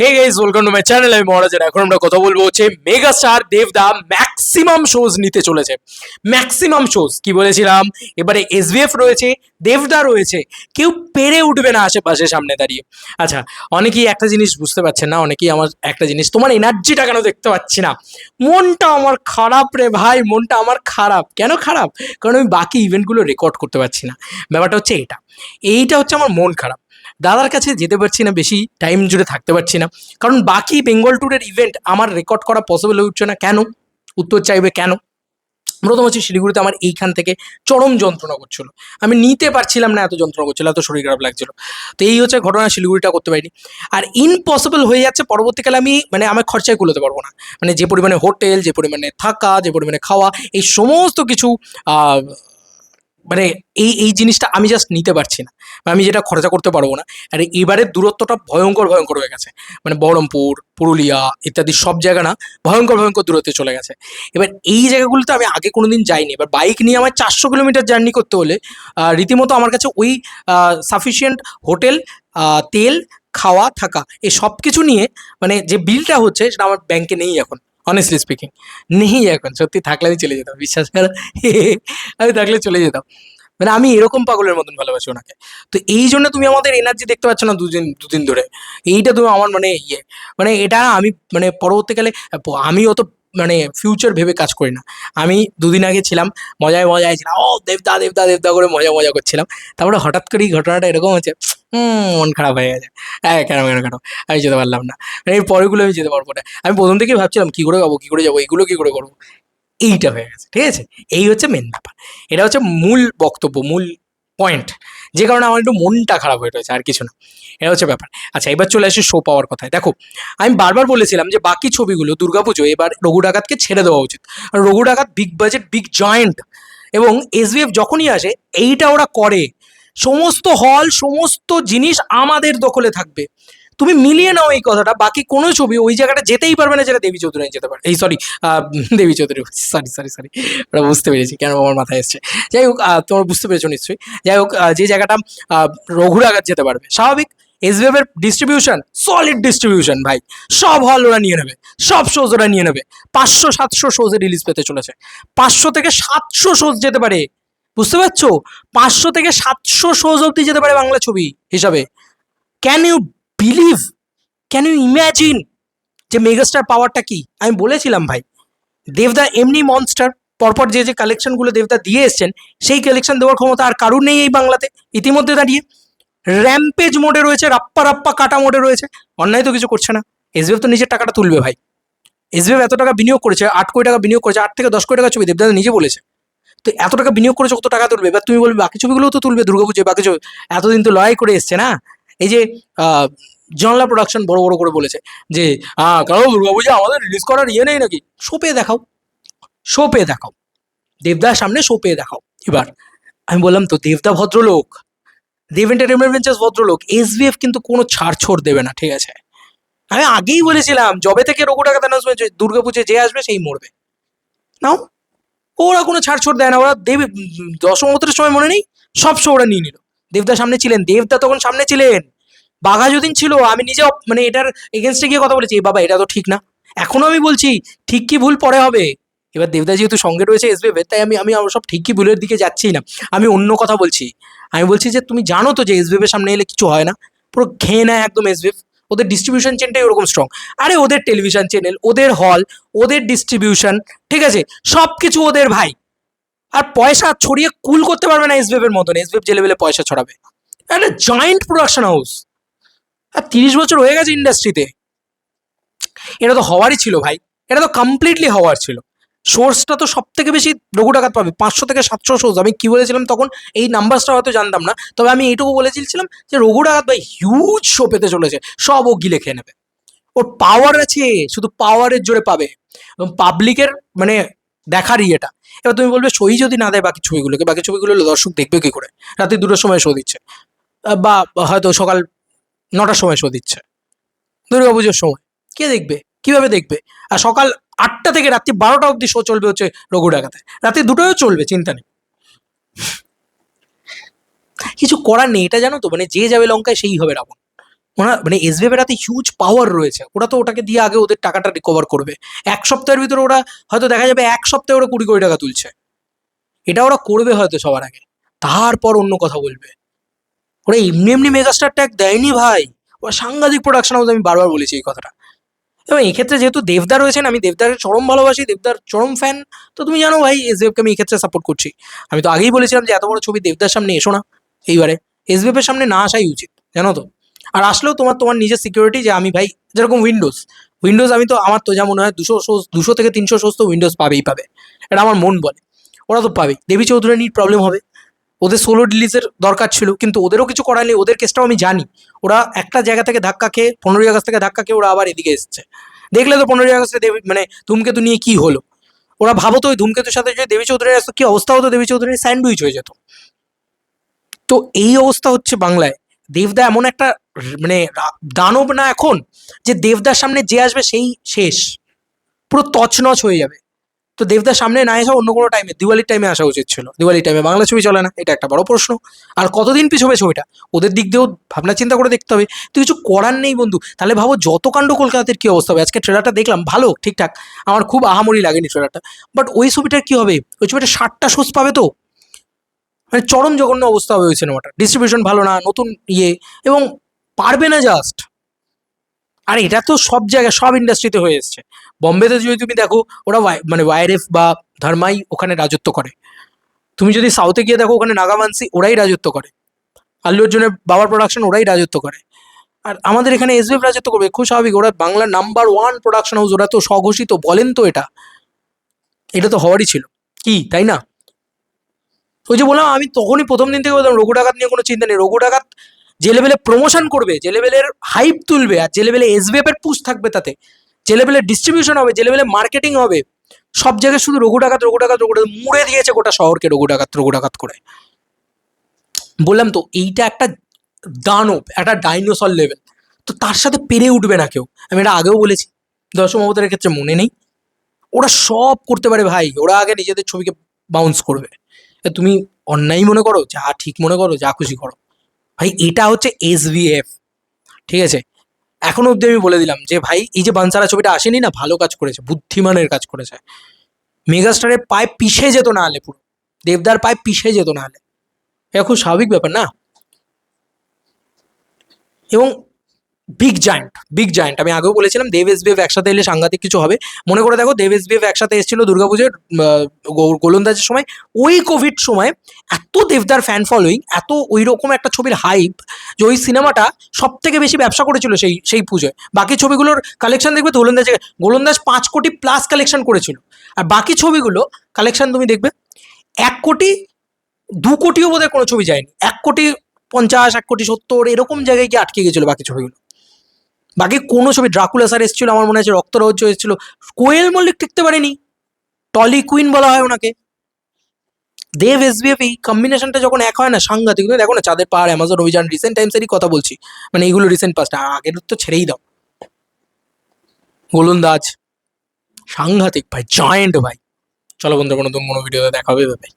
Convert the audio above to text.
Hey guys welcome to my channel আমি মহারাজের এখন আমরা কথা বলব হচ্ছে মেগা স্টার দেবদা ম্যাক্সিমাম শোজ নিতে চলেছে। ম্যাক্সিমাম শোজ কি বলেছিলাম? এবারে এসবিএফ রয়েছে দেবদা রয়েছে। কেউ পেরে উঠবে না আশেপাশে সামনে দাঁড়িয়ে। আচ্ছা অনেকেই একটা জিনিস বুঝতে পারছেন না, অনেকেই আমার একটা জিনিস, তোমার এনার্জিটা কেন দেখতে পাচ্ছি না? মনটা আমার খারাপ রে ভাই, মনটা আমার খারাপ। কেন খারাপ? কারণ আমি বাকি ইভেন্টগুলো রেকর্ড করতে পারছি না। ব্যাপারটা হচ্ছে এটা। এইটা হচ্ছে আমার মন খারাপ। দাদার কাছে যেতে পারছি না, বেশি টাইম জুড়ে থাকতে পারছি না। কারণ বাকি বেঙ্গল ট্যুরের ইভেন্ট আমার রেকর্ড করা পসিবল হয়ে উঠছে না। কেন? উত্তর চাইবে কেন? প্রথম হচ্ছে শিলিগুড়িতে আমার এইখান থেকে চরম যন্ত্রণা করছিল আমি নিতে পারছিলাম না এত যন্ত্রণা করছিল এত শরীর খারাপ লাগছিল। তো এই হচ্ছে ঘটনা শিলিগুড়িটা করতে পারিনি। আর ইম্পসিবল হয়ে যাচ্ছে, পরবর্তীকালে আমি মানে আমার খরচায় কুলোতে পারব না। মানে যে পরিমাণে হোটেল যে পরিমাণে থাকা, যে পরিমাণে খাওয়া, এই সমস্ত কিছু মানে এই এই জিনিসটা আমি জাস্ট নিতে পারছি না আমি যেটা খরচা করতে পারব না। আর এবারের দূরত্বটা ভয়ঙ্কর ভয়ঙ্কর হয়ে গেছে। মানে বহরমপুর, পুরুলিয়া ইত্যাদি সব জায়গা না ভয়ঙ্কর ভয়ঙ্কর দূরত্বে চলে গেছে। এবার এই জায়গাগুলোতে আমি আগে কোনো দিন যাইনি। এবার বাইক নিয়ে আমার চারশো কিলোমিটার জার্নি করতে হলে রীতিমতো আমার কাছে ওই সাফিসিয়েন্ট হোটেল তেল, খাওয়া, থাকা, এই সব কিছু নিয়ে মানে যে বিলটা হচ্ছে সেটা আমার ব্যাংকে নেই এখন। অনেস্টলি স্পিকিং নেই এখন, সত্যি থাকলে আমি চলে যেতাম, বিশ্বাস করো। আমি থাকলে চলে যেতাম। মানে আমি এরকম পাগলের মতন ভালোবাসি ওনাকে। তো এই জন্য তুমি আমাদের এনার্জি দেখতে পাচ্ছ না দুদিন দুদিন ধরে। এইটা তুমি আমার মানে ইয়ে। মানে এটা আমি মানে পরবর্তীকালে, আমি অত মানে ফিউচার ভেবে কাজ করি না। আমি দুদিন আগে ছিলাম, মজায় মজায় ছিলাম, ও দেবদা দেবদা দেবদা করে মজা মজা করছিলাম। তারপরে হঠাৎ করেই ঘটনাটা এরকম হচ্ছে মন খারাপ হয়ে গেছে। হ্যাঁ কেন কেন কেন? আমি যেতে পারলাম না। মানে এর পরেগুলো আমি যেতে পারব না। আমি প্রথম থেকেই ভাবছিলাম, কী করে যাব, কী করে যাব এইগুলো কী করে করব? এইটা হয়ে গেছে, ঠিক আছে? এই হচ্ছে মেন ব্যাপার। এটা হচ্ছে মূল বক্তব্য, মূল পয়েন্ট যে কারণে আমার একটু মনটা খারাপ হয়ে রয়েছে, আর কিছু না। এটা হচ্ছে ব্যাপার। আচ্ছা এবার চলে আসি শো পাওয়ার কথায়। দেখো, আমি বারবার বলেছিলাম যে বাকি ছবিগুলো দুর্গাপুজো এবার রঘু ডাকাতকে ছেড়ে দেওয়া উচিত। Raghu Dakat big budget big joint এবং এসবিএফ যখনই আসে, এইটা ওরা করে। সমস্ত হল সমস্ত জিনিস আমাদের দখলে থাকবে। তুমি মিলিয়ে নাও এই কথাটা, বাকি কোনো ছবি ওই জায়গাটা যেতেই পারবে না যেটা দেবী চৌধুরী যেতে পারে। এই sorry Devi Chowdhury sorry sorry sorry ওটা বুঝতে পেরেছি, কেন আমার মাথায় এসছে। যাই হোক তোমরা বুঝতে পেরেছ নিশ্চয়ই। যাই হোক যে জায়গাটা রঘুরাঘাত যেতে পারবে, স্বাভাবিক। এসবিএফ এর ডিস্ট্রিবিউশন সলিড ডিস্ট্রিবিউশন ভাই। সব হল ওরা নিয়ে নেবে, সব শোজ ওরা নিয়ে নেবে। পাঁচশো, সাতশো শোজে রিলিজ পেতে চলেছে। পাঁচশো থেকে সাতশো শোজ যেতে পারে। বুঝতে পারছ? পাঁচশো থেকে সাতশো শোজ অব্দি যেতে পারে বাংলা ছবি হিসাবে। Can you believe can you imagine যে মেগাস্টার পাওয়ারটা কি? আমি বলেছিলাম ভাই। দেবদা এমনি মনস্টার পরপর যে যে কালেকশনগুলো দেবদা দিয়ে এসছেন, সেই কালেকশন দেওয়ার ক্ষমতা আর কারুর নেই এই বাংলাতে। ইতিমধ্যে দাঁড়িয়ে র্যাম্পেজ মোডে রয়েছে, রাপ্পা রাপ্পা কাটা মোডে রয়েছে। অন্যায় তো কিছু করছে না। এসবিএফ তো নিজের টাকাটা তুলবে ভাই। এসবিএফ এত টাকা বিনিয়োগ করেছে, আট কোটি টাকা বিনিয়োগ করেছে, আট থেকে দশ কোটি টাকা ছবি দেবদা নিজে বলেছে। তো এত টাকা বিনিয়োগ করেছে, কত টাকা তুলবে? এবার তুমি বলবে, বাকি ছবিগুলোও তো তুলবে দুর্গাপুজোয় বাকি ছবি এতদিন তো লড়াই করে এসছে না? এই যে জনলা প্রোডাকশন বড় বড় করে বলেছে যে কারণ দুর্গাপূজা আমাদের রিলিজ করার ইয়ে নেই নাকি? শো পেয়ে দেখাও। শো পেয়ে দেখাও। দেবদার সামনে শো পেয়ে দেখাও। এবার আমি বললাম, তো দেবদা ভদ্রলোক, দেব এন্টারটেনমেন্ট ভেঞ্চার্স ভদ্রলোক এসবিএফ কিন্তু কোনো ছাড় ছোড় দেবে না, ঠিক আছে? আমি আগেই বলেছিলাম জবে থেকে রঘু টাকা অ্যানাউন্সমেন্ট দুর্গাপুজো যে আসবে, সেই মরবে। নাও ওরা কোনো ছাড় ছোড় দেয় না। ওরা দেব দশম অবতারের সময় মনে নেই, সব ওরা নিয়ে নিল। দেবদা সামনে ছিলেন, দেবদা তখন সামনে ছিলেন। বাঘা যদিন ছিল, আমি নিজে মানে এটার এগেনস্টে গিয়ে কথা বলেছি, "এ বাবা, এটা তো ঠিক না। এখনও আমি বলছি, ঠিক কি ভুল পরে হবে? এবার দেবদা যেহেতু সঙ্গে রয়েছে এসবিএফ তাই আমি আমি সব ঠিক কি ভুলের দিকে যাচ্ছি না। আমি অন্য কথা বলছি। আমি বলছি যে, তুমি জানো তো যে এসবিএফ এর সামনে এলে কিছু হয় না? পুরো খেয়ে নেয় একদম এসবিএফ ওদের ডিস্ট্রিবিউশন চেনটাই ওরকম স্ট্রং আরে ওদের টেলিভিশন চ্যানেল ওদের হল ওদের ডিস্ট্রিবিউশন ঠিক আছে? সব কিছু ওদের ভাই। আর পয়সা ছড়িয়ে কুল করতে পারবে না এসবিএফ এর মতন। এসবিএফ যে লেভেলে পয়সা ছড়াবে। একটা জয়েন্ট প্রোডাকশন হাউস আর তিরিশ বছর হয়ে গেছে ইন্ডাস্ট্রিতে এটা তো হওয়ারই ছিল ভাই। এটা তো কমপ্লিটলি হওয়ার ছিল। সোর্সটা তো সব থেকে বেশি লঘু টাকাত পাবে। পাঁচশো থেকে সাতশো সোর্স আমি কি বলেছিলাম তখন, এই নাম্বারসটা হয়তো জানতাম না। তবে আমি এইটুকু বলেছিলাম যে রঘু ডাকাত ভাই হিউজ শো পেতে চলেছে। সব ও গিলে খেয়ে নেবে। ওর পাওয়ার আছে, শুধু পাওয়ারের জোরে পাবে। এবং পাবলিকের মানে দেখার ইয়েটা। এবার তুমি বলবে, সই যদি না দেয় বাকি ছবিগুলোকে, বাকি ছবিগুলো দর্শক দেখবে কি করে? রাতে দুটোর সময় শো দিচ্ছে। বা হয়তো সকাল নটার সময় শো দিচ্ছে। দুর্গা পুজোর সময়। কে দেখবে? কীভাবে দেখবে? আর সকাল আটটা থেকে রাত্রি বারোটা অবধি শো চলবে হচ্ছে রঘু ডাকাতে রাতে দুটোও চলবে, চিন্তা নেই। কিছু করার নেই, এটা জানো তো? মানে যে যাবে লঙ্কায় সেই হবে রাবণ। ওরা মানে এসবিএফ এর হাতে হিউজ পাওয়ার রয়েছে। ওরা তো ওটাকে দিয়ে আগে ওদের টাকাটা রিকভার করবে। এক সপ্তাহের ভিতরে ওরা হয়তো দেখা যাবে এক সপ্তাহে ওরা কুড়ি কোটি টাকা তুলছে। এটা ওরা করবে হয়তো সবার আগে। তারপর অন্য কথা বলবে। ওরা এমনি এমনি মেগাস্টার ট্যাগ দেয়নি ভাই। ওরা সাংঘাতিক প্রোডাকশন হাউস আমি বারবার বলেছি এই কথাটা। এবং এক্ষেত্রে যেহেতু দেবদার রয়েছেন, আমি দেবদারের চরম ভালোবাসি, দেবদার চরম ফ্যান তো তুমি জানো ভাই এসবিএফকে আমি এই ক্ষেত্রে সাপোর্ট করছি। আমি তো আগেই বলেছিলাম যে এত বড় ছবি দেবদার সামনে এসো না, এইবারে। এসবিএফ এর সামনে না আসাই উচিত, জানো তো? আর আসলেও তোমার তোমার নিজের সিকিউরিটি যে আমি ভাই, যেরকম উইন্ডোজ উইন্ডোজ আমি তো, আমার তো যা মনে হয় দুশো দুশো থেকে তিনশো শোজ তো উইন্ডোজ পাবেই পাবে। এটা আমার মন বলে। ওরা তো পাবেই। দেবী চৌধুরানীর প্রবলেম হবে। ওদের সোলো রিলিজের দরকার ছিল, কিন্তু ওদেরও কিছু করার নেই, ওদের কেসটাও আমি জানি। ওরা একটা জায়গা থেকে ধাক্কা খেয়ে পনেরোই আগস্ট থেকে ধাক্কা খেয়ে ওরা আবার এদিকে এসছে। দেখলে তো পনেরোই আগস্টে দেবী মানে ধূমকেতু নিয়ে কি হলো? ওরা ভাবো তো ওই ধূমকেতুর সাথে যদি দেবী চৌধুরীর আসতো, কি অবস্থা হতো দেবী চৌধুরীর? স্যান্ডউইচ হয়ে যেত। তো এই অবস্থা হচ্ছে বাংলায়। দেবদা এমন একটা মানে দানব না এখন, যে দেবদার সামনে যে আসবে সেই শেষ। পুরো তছনছ হয়ে যাবে। তো দেবদার সামনে না এসে অন্য কোনো টাইমে দিওয়ালির টাইমে আসা উচিত ছিল। দিওয়ালির টাইমে বাংলা ছবি চলে না, এটা একটা বড় প্রশ্ন। আর কতদিন পিছবে ছবিটা? ওদের দিক দিয়েও ভাবনা চিন্তা করে দেখতে হবে। তো কিছু করার নেই বন্ধু। তাহলে ভাবো যত কাণ্ড কলকাতার কী অবস্থা হবে? আজকে ট্রেলারটা দেখলাম, ভালো, ঠিকঠাক। আমার খুব আহামরি লাগেনি ট্রেলারটা বাট ওই ছবিটার কী হবে? ওই ছবিটা ষাটটা শোজ পাবে তো? মানে চরম জঘন্য অবস্থা হবে ওই সিনেমাটা ডিস্ট্রিবিউশন ভালো না, নতুন ইয়ে এবং পারবে না জাস্ট আর এটা তো সব জায়গায়, সব ইন্ডাস্ট্রিতে হয়ে এসছে। বম্বেতে যদি তুমি দেখো, ওরা মানে ওয়াইরেফ বা ধর্মাই ওখানে রাজত্ব করে। তুমি যদি সাউথে গিয়ে দেখো, ওখানে নাগামানসি ওরাই রাজত্ব করে। আল্লু অর্জুনের বাবার প্রোডাকশন ওরাই রাজত্ব করে। আর আমাদের এখানে এসবিএফ রাজত্ব করবে, খুব স্বাভাবিক, ওরা বাংলার নাম্বার ওয়ান প্রোডাকশন হাউস ওরা তো স্বঘোষিত, বলেন তো এটা। এটা তো হওয়ারই ছিল। কি, তাই না? ওই যে বললাম, আমি তখনই প্রথম দিন থেকে বললাম, রঘু ডাকাত নিয়ে কোনো চিন্তা নেই। রঘু ডাকাত যে লেভেলে প্রমোশন করবে, যে লেভেলের হাইপ তুলবে আর যে লেভেলে এসবিএফ এর পুশ থাকবে তাতে, যে লেভেলে ডিস্ট্রিবিউশন হবে, যে লেভেলে মার্কেটিং হবে, সব জায়গায় শুধু রঘু ডাকাত রঘু ডাকাত রঘু ডাকাত, মুড়ে দিয়েছে গোটা শহরকে রঘু ডাকাত রঘু ডাকাত করে। বললাম তো এইটা একটা দানব, একটা ডাইনোসর লেভেল তো তার সাথে পেরে উঠবে না কেউ। আমি এটা আগেও বলেছি দশম অবতারের ক্ষেত্রে মনে নেই। ওরা সব করতে পারে ভাই, ওরা আগে নিজেদের ছবিকে বাউন্স করবে। তুমি অন্যায় মনে করো, যা ঠিক মনে করো, যা খুশি করো। ভাই, এটা হচ্ছে এস ঠিক আছে? এখন অবধি আমি বলে দিলাম যে, ভাই, এই যে বানসারা ছবিটা আসেনি না, ভালো কাজ করেছে, বুদ্ধিমানের কাজ করেছে। মেগাস্টারের পায়ে পিষে যেত না হলে পুরো। দেবদার পায়ে পিষে যেত না হলে। এটা খুব স্বাভাবিক ব্যাপার না? এবং বিগ জায়েন্ট বিগ জায়েন্ট আমি আগেও বলেছিলাম দেব এসবিএফ একসাথে এলে সাংঘাতিক কিছু হবে। মনে করে দেখো দেব এসবিএফ একসাথে এসেছিল দুর্গাপুজোর গোলন্দাজের সময়। ওই কোভিড সময় এত দেবদার ফ্যান ফলোয়িং এত ওই রকম একটা ছবির হাইপ যে ওই সিনেমাটা সব থেকে বেশি ব্যবসা করেছিল সেই সেই পুজোয়। বাকি ছবিগুলোর কালেকশন দেখবে তো গোলন্দাজে, গোলন্দাজ পাঁচ কোটি প্লাস কালেকশন করেছিল। আর বাকি ছবিগুলো কালেকশন তুমি দেখবে, এক কোটি, দু কোটিও বোধহয় কোনো ছবি যায়নি। এক কোটি পঞ্চাশ, এক কোটি সত্তর, এরকম জায়গায় গিয়ে আটকে গেছিল বাকি ছবিগুলো। বাকি কোনো ছবি ড্রাকুলা স্যার এসেছিল, আমার মনে আছে রক্তরহস্য এসেছিল। কোয়েল মল্লিক টিকতে পারেনি। টলি কুইন বলা হয় ওনাকে। দেব এসবিএফ এই কম্বিনেশনটা যখন এক হয় না সাংঘাতিক দেখো না চাঁদের পাহাড় অ্যামাজন অভিযান রিসেন্ট টাইমসেরই কথা বলছি। মানে এইগুলো রিসেন্ট পাস্ট আগের তো ছেড়েই দাও। গোলন্দাজ সাংঘাতিক, ভাই জয়েন্ট ভাই। চলো বন্ধুরা, কোনো নতুন কোনো ভিডিওতে দেখা হবে ভাই